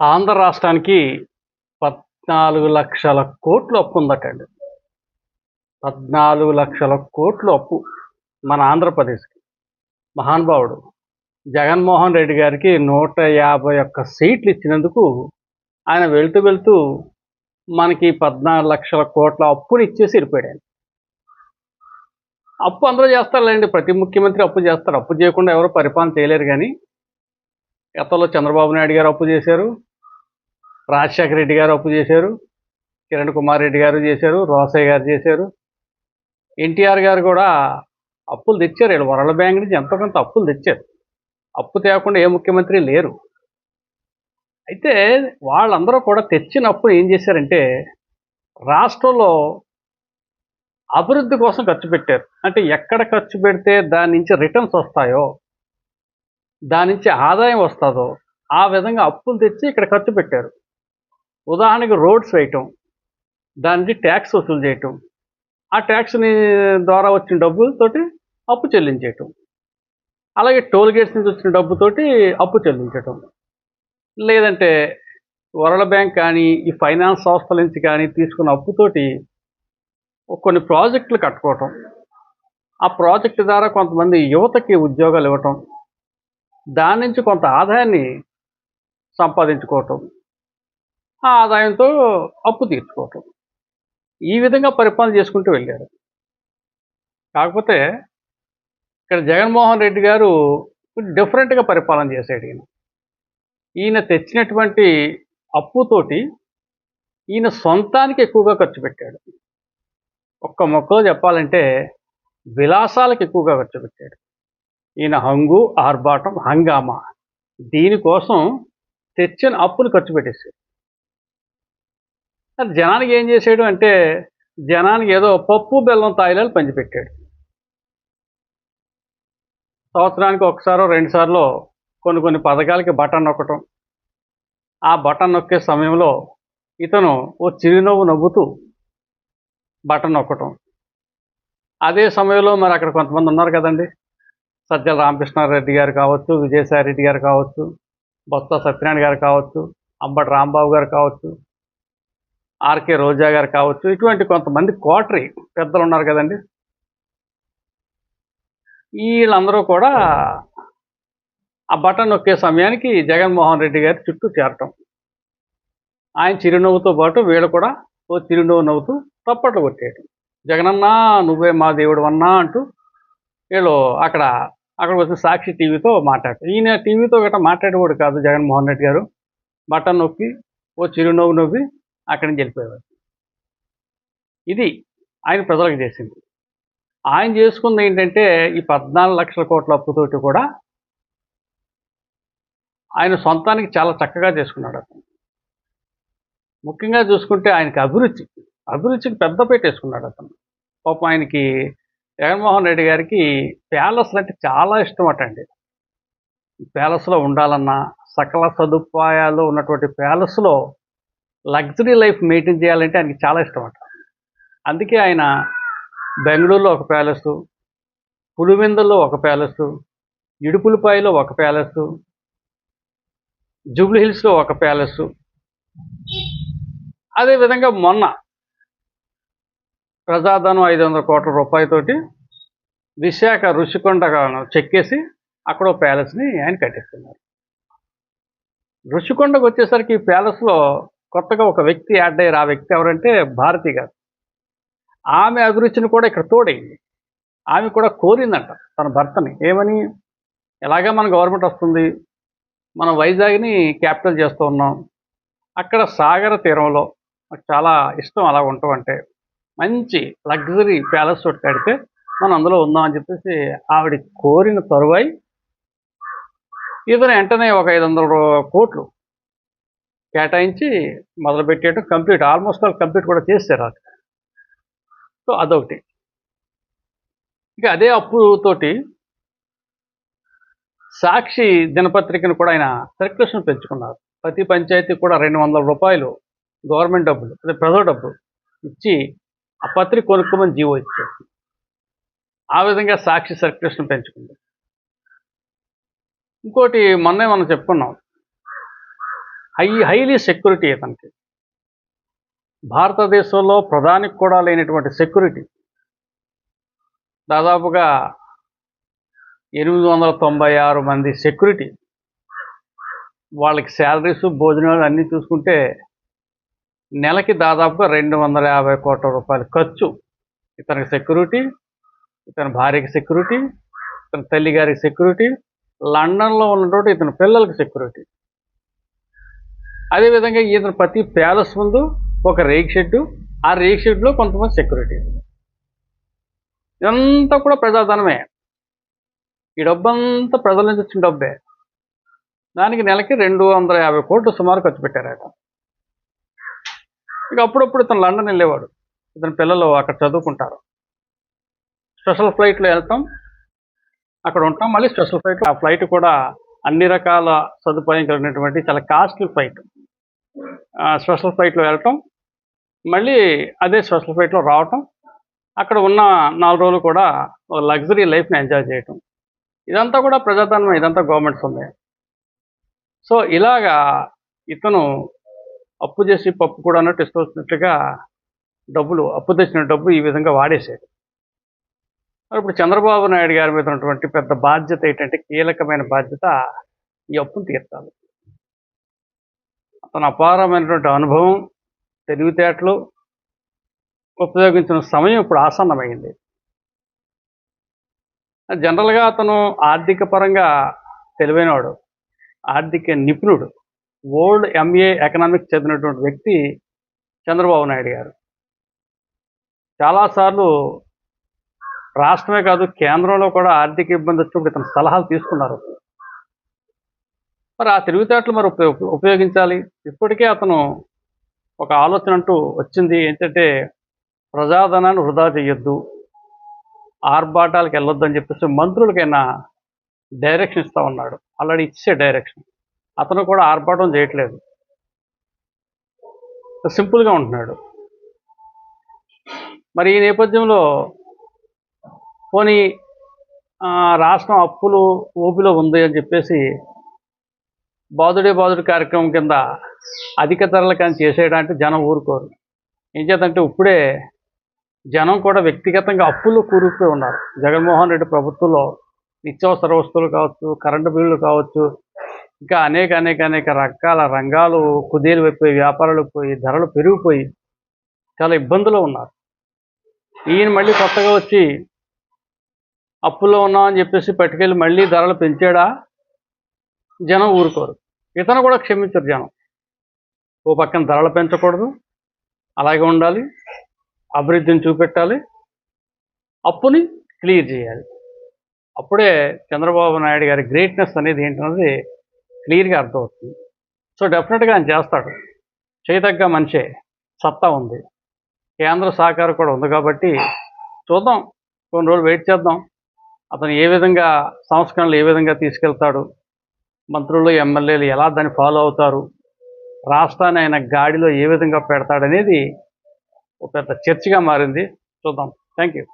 ఆంధ్ర రాష్ట్రానికి పద్నాలుగు లక్షల కోట్లు అప్పు ఉందటండి. పద్నాలుగు లక్షల కోట్లు అప్పు మన ఆంధ్రప్రదేశ్కి. మహానుభావుడు జగన్మోహన్ రెడ్డి గారికి నూట యాభై ఒక్క సీట్లు ఇచ్చినందుకు ఆయన వెళ్తూ వెళుతూ మనకి పద్నాలుగు లక్షల కోట్ల అప్పుని ఇచ్చేసి వెళ్ళిపోయాడు అప్పు అందరూ చేస్తారులేండి. ప్రతి ముఖ్యమంత్రి అప్పు చేస్తారు అప్పు చేయకుండా ఎవరు పరిపాలన చేయలేరు కానీ గతంలో చంద్రబాబు నాయుడు గారు అప్పు చేశారు. రాజశేఖర రెడ్డి గారు అప్పు చేశారు కిరణ్ కుమార్ రెడ్డి గారు చేశారు రోసయ్య గారు చేశారు. ఎన్టీఆర్ గారు కూడా అప్పులు తెచ్చారు. వీళ్ళు వరల్డ్ బ్యాంక్ నుంచి ఎంతో కొంత అప్పులు తెచ్చారు. అప్పు తేకుండా ఏ ముఖ్యమంత్రి లేరు. అయితే వాళ్ళందరూ కూడా తెచ్చిన అప్పులు ఏం చేశారంటే రాష్ట్రంలో అభివృద్ధి కోసం ఖర్చు పెట్టారు. అంటే ఎక్కడ ఖర్చు పెడితే దాని నుంచి రిటర్న్స్ వస్తాయో దాని నుంచి ఆదాయం వస్తుందో ఆ విధంగా అప్పులు తెచ్చి ఇక్కడ ఖర్చు పెట్టారు. ఉదాహరణకి రోడ్స్ వేయటం దానికి ట్యాక్స్ వసూలు చేయటం ఆ ట్యాక్స్ని ద్వారా వచ్చిన డబ్బులతోటి అప్పు చెల్లించేయటం. అలాగే టోల్ గేట్స్ నుంచి వచ్చిన డబ్బుతోటి అప్పు చెల్లించటం. లేదంటే వరల్డ్ బ్యాంక్ కానీ ఈ ఫైనాన్స్ సంస్థల నుంచి కానీ తీసుకున్న అప్పుతోటి కొన్ని ప్రాజెక్టులు కట్టుకోవటం. ఆ ప్రాజెక్టు ద్వారా కొంతమంది యువతకి ఉద్యోగాలు ఇవ్వటం. దాని నుంచి కొంత ఆదాయాన్ని సంపాదించుకోవటం. ఆ ఆదాయంతో అప్పు తీర్చుకోవటం. ఈ విధంగా పరిపాలన చేసుకుంటూ వెళ్ళారు. కాకపోతే ఇక్కడ జగన్మోహన్ రెడ్డి గారు డిఫరెంట్గా పరిపాలన చేశాడు ఈయన. ఈయన తెచ్చినటువంటి అప్పుతోటి ఈయన సొంతానికి ఎక్కువగా ఖర్చు పెట్టాడు. ఒక్క మొక్కలో చెప్పాలంటే విలాసాలకు ఎక్కువగా ఖర్చు పెట్టాడు. ఈయన హంగు ఆర్భాటం హంగామా దీనికోసం తెచ్చిన అప్పులు ఖర్చు పెట్టేశాడు. అది జనానికి ఏం చేసాడు అంటే జనానికి ఏదో పప్పు బెల్లం తాయిలాలు పంచిపెట్టాడు. సంవత్సరానికి ఒకసారో రెండుసార్లు కొన్ని కొన్ని పథకాలకి బటన్ నొక్కటం. ఆ బటన్ నొక్కే సమయంలో ఇతను ఓ చిరునవ్వు నవ్వుతూ బటన్ నొక్కటం. అదే సమయంలో మరి అక్కడ కొంతమంది ఉన్నారు కదండి. సజ్జల రామకృష్ణారెడ్డి గారు కావచ్చు విజయసాయి రెడ్డి గారు కావచ్చు బొత్స సత్యనారాయణ గారు కావచ్చు అంబటి రాంబాబు గారు కావచ్చు. ఆర్కే రోజా గారు కావచ్చు ఇటువంటి కొంతమంది కోటరీ పెద్దలు ఉన్నారు కదండి. వీళ్ళందరూ కూడా ఆ బటన్ నొక్కే సమయానికి జగన్మోహన్ రెడ్డి గారి చుట్టూ చేరటం. ఆయన చిరునవ్వుతో పాటు వీళ్ళు కూడా ఓ చిరునవ్వు నవ్వుతూ తప్పట్లు కొట్టేయటం. జగనన్నా నువ్వే మా దేవుడు అన్నా అంటూ వీళ్ళు అక్కడ అక్కడ వచ్చి సాక్షి టీవీతో మాట్లాడతారు ఈయన టీవీతో గట్రా మాట్లాడేవాడు కాదు జగన్మోహన్ రెడ్డి గారు. బటన్ నొక్కి ఓ చిరునవ్వు నవ్వి అక్కడి నుంచి వెళ్ళిపోయేవారు. ఇది ఆయన ప్రజలకు చేసింది. ఆయన చేసుకుంది ఏంటంటే ఈ పద్నాలుగు లక్షల కోట్ల అప్పుతోటి కూడా ఆయన సొంతానికి చాలా చక్కగా చేసుకున్నాడు అతను. ముఖ్యంగా చూసుకుంటే ఆయనకి అభిరుచి అభిరుచికి పెద్ద పెట్టేసుకున్నాడు అతను. పాపం ఆయనకి జగన్మోహన్ రెడ్డి గారికి ప్యాలెస్ అంటే చాలా ఇష్టం అటండి ప్యాలెస్లో ఉండాలన్నా సకల సదుపాయాలు ఉన్నటువంటి ప్యాలెస్లో లగ్జరీ లైఫ్ మెయింటైన్ చేయాలంటే ఆయనకి చాలా ఇష్టం అంట అందుకే ఆయన బెంగళూరులో ఒక ప్యాలెస్ పులివెందుల్లో ఒక ప్యాలెస్ ఇడుపులపాయలో ఒక ప్యాలెస్ జూబ్లీ హిల్స్లో ఒక ప్యాలెస్. అదేవిధంగా మొన్న ప్రజాధనం ఐదు వందల కోట్ల రూపాయలతోటి విశాఖ ఋషికొండ చెక్కేసి అక్కడ ప్యాలెస్ని ఆయన కట్టిస్తున్నారు. ఋషికొండకు వచ్చేసరికి ఈ ప్యాలెస్లో కొత్తగా ఒక వ్యక్తి యాడ్ అయ్యారు. ఆ వ్యక్తి ఎవరంటే భారతి గారు. ఆమె అభిరుచిని కూడా ఇక్కడ తోడైంది ఆమె కూడా కోరిందంట తన భర్తని. ఏమని? ఎలాగా మన గవర్నమెంట్ వస్తుంది? మనం వైజాగ్ని క్యాపిటల్ చేస్తూ ఉన్నాం. అక్కడ సాగర తీరంలో నాకు చాలా ఇష్టం అలా ఉంటాం అంటే మంచి లగ్జరీ ప్యాలెస్ ఒకటి కడితే మనం అందులో ఉందాం అని చెప్పేసి ఆవిడ కోరిన తరువాయి. ఇతను వెంటనే ఒక ఐదు వందల కోట్లు కేటాయించి మొదలుపెట్టేయడం కంప్లీట్ ఆల్మోస్ట్ ఆల్ కంప్లీట్ కూడా చేశారు అది సో అదొకటి. ఇక అదే అప్పుతోటి సాక్షి దినపత్రికను కూడా ఆయన సర్క్యులేషన్ పెంచుకున్నారు. ప్రతి పంచాయతీ కూడా రెండు వందల రూపాయలు గవర్నమెంట్ డబ్బులు అదే ప్రజల డబ్బు ఇచ్చి ఆ పత్రిక కొనుక్కోమని జీవో ఇచ్చారు. ఆ విధంగా సాక్షి సర్క్యులేషన్ పెంచుకుంది. ఇంకోటి మొన్నే మనం చెప్పుకున్నాం హై హైలీ సెక్యూరిటీ అతనికి. భారతదేశంలో ప్రధానికి కూడా లేనటువంటి సెక్యూరిటీ. దాదాపుగా ఎనిమిది వందల తొంభై ఆరు మంది సెక్యూరిటీ. వాళ్ళకి శాలరీస్ భోజనాలు అన్నీ చూసుకుంటే నెలకి దాదాపుగా రెండు వందల యాభై కోట్ల రూపాయలు ఖర్చు. ఇతనికి సెక్యూరిటీ ఇతని భార్యకి సెక్యూరిటీ ఇతని తల్లి గారికి సెక్యూరిటీ లండన్లో ఉన్నటువంటి ఇతని పిల్లలకి సెక్యూరిటీ. అదేవిధంగా ఇతను ప్రతి ప్యాలెస్ ముందు ఒక రేక్ షెడ్డు ఆ రేక్ షెడ్లో కొంతమంది సెక్యూరిటీ. ఇదంతా కూడా ప్రజాధనమే. ఈ డబ్బంతా ప్రజల నుంచి వచ్చిన డబ్బే. దానికి నెలకి రెండు వందల యాభై కోట్లు సుమారు ఖర్చు పెట్టారట. ఇక అప్పుడప్పుడు ఇతను లండన్ వెళ్ళేవాడు. ఇతని పిల్లలు అక్కడ చదువుకుంటారు. స్పెషల్ ఫ్లైట్లో వెళ్తాం. అక్కడ ఉంటాం. మళ్ళీ స్పెషల్ ఫ్లైట్ ఆ ఫ్లైట్ కూడా అన్ని రకాల సదుపాయం కలిగినటువంటి చాలా కాస్ట్లీ ఫ్లైట్. స్పెషల్ ఫ్లైట్లో వెళ్ళటం మళ్ళీ అదే స్పెషల్ ఫ్లైట్లో రావటం అక్కడ ఉన్న నాలుగు రోజులు కూడా లగ్జరీ లైఫ్ని ఎంజాయ్ చేయటం. ఇదంతా కూడా ప్రజాధనం ఇదంతా గవర్నమెంట్స్ ఉంది సో ఇలాగా ఇతను అప్పు చేసి పప్పు కూడా అన్నట్టు ఇష్టవచ్చినట్టుగా డబ్బులు అప్పు తెచ్చిన డబ్బు ఈ విధంగా వాడేసాడు ఇప్పుడు చంద్రబాబు నాయుడు గారి మీద ఉన్నటువంటి పెద్ద బాధ్యత ఏంటంటే కీలకమైన బాధ్యత ఈ అప్పును తీర్చాలి. అతను అపారమైనటువంటి అనుభవం తెలివితేటలు ఉపయోగించిన సమయం ఇప్పుడు ఆసన్నమైంది. జనరల్గా అతను ఆర్థిక పరంగా తెలివైనవాడు ఆర్థిక నిపుణుడు. వరల్డ్ ఎంఏ ఎకనామిక్స్ చెందినటువంటి వ్యక్తి చంద్రబాబు నాయుడు గారు. చాలాసార్లు రాష్ట్రమే కాదు కేంద్రంలో కూడా ఆర్థిక ఇబ్బంది వచ్చినప్పుడు ఇతను సలహాలు తీసుకున్నారు. మరి ఆ తెలివితేటలు మరి ఉపయోగించాలి. ఇప్పటికే అతను ఒక ఆలోచన అంటూ వచ్చింది. ఏంటంటే ప్రజాధనాన్ని వృధా చేయొద్దు. ఆర్భాటాలకు వెళ్ళొద్దు అని చెప్పేసి మంత్రులకైనా డైరెక్షన్ ఇస్తా ఉన్నాడు. ఆల్రెడీ ఇచ్చే డైరెక్షన్. అతను కూడా ఆర్భాటం చేయట్లేదు. సింపుల్గా ఉంటున్నాడు. మరి ఈ నేపథ్యంలో పోనీ రాష్ట్రం అప్పులు ఊపిలో ఉంది అని చెప్పేసి బాదుడే బాదుడు కార్యక్రమం కింద అధిక ధరలు కానీ చేసేయడానికి జనం ఊరుకోరు. ఏం చేద్దంటే ఇప్పుడే జనం కూడా వ్యక్తిగతంగా అప్పులు కూరుకుపోయి ఉన్నారు. జగన్మోహన్ రెడ్డి ప్రభుత్వంలో నిత్యావసర వస్తువులు కావచ్చు కరెంటు బిల్లులు కావచ్చు ఇంకా అనేక అనేక అనేక రకాల రంగాలు కుదేలు అయిపోయి వ్యాపారాలు పోయి ధరలు పెరిగిపోయి చాలా ఇబ్బందులు ఉన్నారు. ఈయన మళ్ళీ కొత్తగా వచ్చి అప్పుల్లో ఉన్నామని చెప్పేసి పట్టుకెళ్ళి మళ్ళీ ధరలు పెంచాడా? జనం ఊరుకోరు. ఇతను కూడా క్షమించరు జనం. ఓ పక్కన ధరలు పెంచకూడదు. అలాగే ఉండాలి. అభివృద్ధిని చూపెట్టాలి. అప్పుని క్లియర్ చేయాలి. అప్పుడే చంద్రబాబు నాయుడు గారి గ్రేట్నెస్ అనేది ఏంటన్నది క్లియర్గా అర్థమవుతుంది. సో డెఫినెట్గా ఆయన చేస్తాడు. చేయదగ్గ మనిషే. సత్తా ఉంది. కేంద్ర సహకారం కూడా ఉంది కాబట్టి చూద్దాం. కొన్ని రోజులు వెయిట్ చేద్దాం. అతను ఏ విధంగా సంస్కరణలు ఏ విధంగా తీసుకెళ్తాడు. మంత్రులు ఎమ్మెల్యేలు ఎలా దాన్ని ఫాలో అవుతారు? రాష్ట్రాన్ని ఆయన గాడిలో ఏ విధంగా పెడతాడనేది ఒక పెద్ద చర్చగా మారింది. చూద్దాం. Thank you